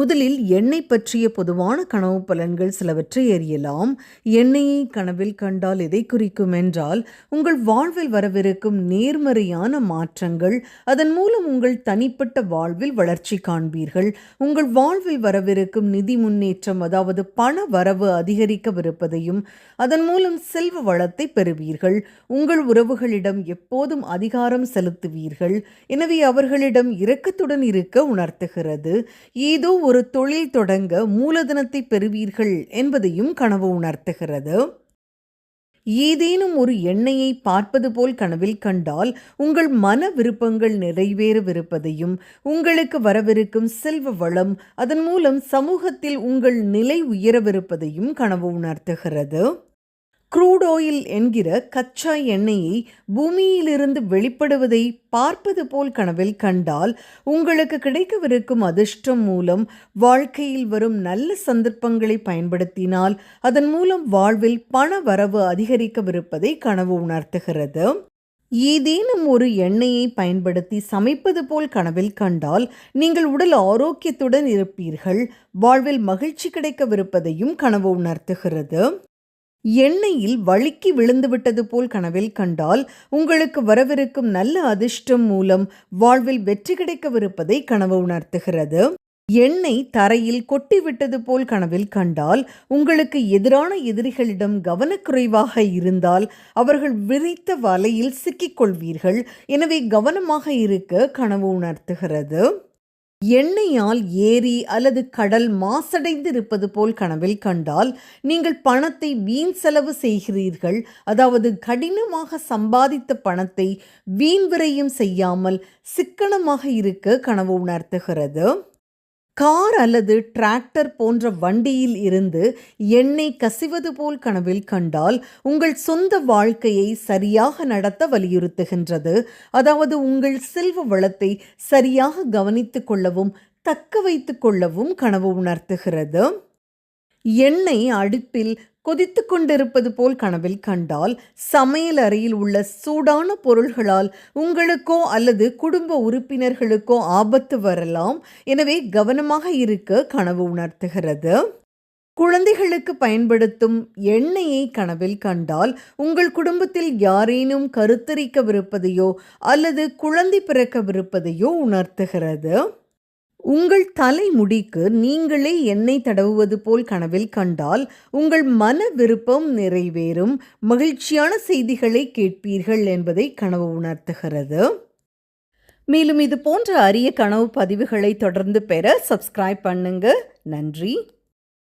முதலில் எண்ணெய் பற்றிய பொதுவான கனவு பலன்கள் சிலவற்றை எறியலாம். எண்ணெயை கனவில் கண்டால் எதை குறிக்கும் என்றால் உங்கள் வாழ்வில் வரவிருக்கும் நேர்மறையான மாற்றங்கள் அதன் மூலம் உங்கள் தனிப்பட்ட வாழ்வில் வளர்ச்சி காண்பீர்கள். உங்கள் வாழ்வில் வரவிருக்கும் நிதி முன்னேற்றம் அதாவது பண வரவு அதிகரிக்கவிருப்பதையும் அதன் மூலம் செல்வ வளத்தை பெறுவீர்கள். உங்கள் உறவுகளிடம் எப்போதும் அதிகாரம் செலுத்துவீர்கள். எனவே அவர்களிடம் இரக்கத்துடன் இருக்க உணர்த்துகிறது. ஏதோ ஒரு தொழில் தொடங்க மூலதனத்தை பெறுவீர்கள் என்பதையும் கனவு உணர்த்துகிறது. ஏதேனும் ஒரு எண்ணெயை பார்ப்பது போல் கனவில் கண்டால் உங்கள் மன விருப்பங்கள் நிறைவேறவிருப்பதையும் உங்களுக்கு வரவிருக்கும் செல்வ வளம் அதன் மூலம் சமூகத்தில் உங்கள் நிலை உயரவிருப்பதையும் கனவு உணர்த்துகிறது. க்ரூட் ஆயில் என்கிற கச்சா எண்ணெயை பூமியிலிருந்து வெளிப்படுவதை பார்ப்பது போல் கனவில் கண்டால் உங்களுக்கு கிடைக்கவிருக்கும் அதிர்ஷ்டம் மூலம் வாழ்க்கையில் வரும் நல்ல சந்தர்ப்பங்களை பயன்படுத்தினால் அதன் மூலம் வாழ்வில் பண வரவு அதிகரிக்கவிருப்பதை கனவு உணர்த்துகிறது. ஏதேனும் ஒரு எண்ணெயை பயன்படுத்தி சமைப்பது போல் கனவில் கண்டால் நீங்கள் உடல் ஆரோக்கியத்துடன் இருப்பீர்கள் வாழ்வில் மகிழ்ச்சி கிடைக்கவிருப்பதையும் கனவு உணர்த்துகிறது. எண்ணெயில் வழுக்கி விழுந்துவிட்டது போல் கனவில் கண்டால் உங்களுக்கு வரவிருக்கும் நல்ல அதிர்ஷ்டம் மூலம் வாழ்வில் வெற்றி கிடைக்கவிருப்பதை கனவு உணர்த்துகிறது. எண்ணெய் தரையில் கொட்டிவிட்டது போல் கனவில் கண்டால் உங்களுக்கு எதிரான எதிரிகளிடம் கவனக்குறைவாக இருந்தால் அவர்கள் விரித்த வலையில் சிக்கிக்கொள்வீர்கள். எனவே கவனமாக இருக்க கனவு உணர்த்துகிறது. எண்ணெயால் ஏரி அல்லது கடல் மாசடைந்து இருப்பது போல் கனவில் கண்டால் நீங்கள் பணத்தை வீண் செலவு செய்கிறீர்கள். அதாவது கடினமாக சம்பாதித்த பணத்தை வீண் விரயம் செய்யாமல் சிக்கனமாக இருக்க கனவு உணர்த்துகிறது. கார் அல்லது டிராக்டர் போன்ற வண்டியில் இருந்து எண்ணெய் கசிவது போல் கனவில் கண்டால் உங்கள் சொந்த வாழ்க்கையை சரியாக நடத்த வலியுறுத்துகின்றது. அதாவது உங்கள் செல்வ வளத்தை சரியாக கவனித்துக் கொள்ளவும் தக்க வைத்துக் கொள்ளவும் கனவு உணர்த்துகிறது. எண்ணெய் அடுப்பில் கொதித்து கொண்டிருப்பது போல் கனவில் கண்டால் சமையல் அறையில் உள்ள சூடான பொருள்களால் உங்களுக்கோ அல்லது குடும்ப உறுப்பினர்களுக்கோ ஆபத்து வரலாம். எனவே கவனமாக இருக்க கனவு உணர்த்துகிறது. குழந்தைகளுக்கு பயன்படுத்தும் எண்ணெயை கனவில் கண்டால் உங்கள் குடும்பத்தில் யாரேனும் கருத்தரிக்கவிருப்பதையோ அல்லது குழந்தை பிறக்கவிருப்பதையோ உணர்த்துகிறது. உங்கள் தலைமுடிக்கு நீங்களே எண்ணெய் தடவுவது போல் கனவில் கண்டால் உங்கள் மன விருப்பம் நிறைவேறும். மகிழ்ச்சியான செய்திகளை கேட்பீர்கள் என்பதை கனவு உணர்த்துகிறது. மேலும் இது போன்ற அரிய கனவு பதிவுகளை தொடர்ந்து பெற சப்ஸ்கிரைப் பண்ணுங்க. நன்றி.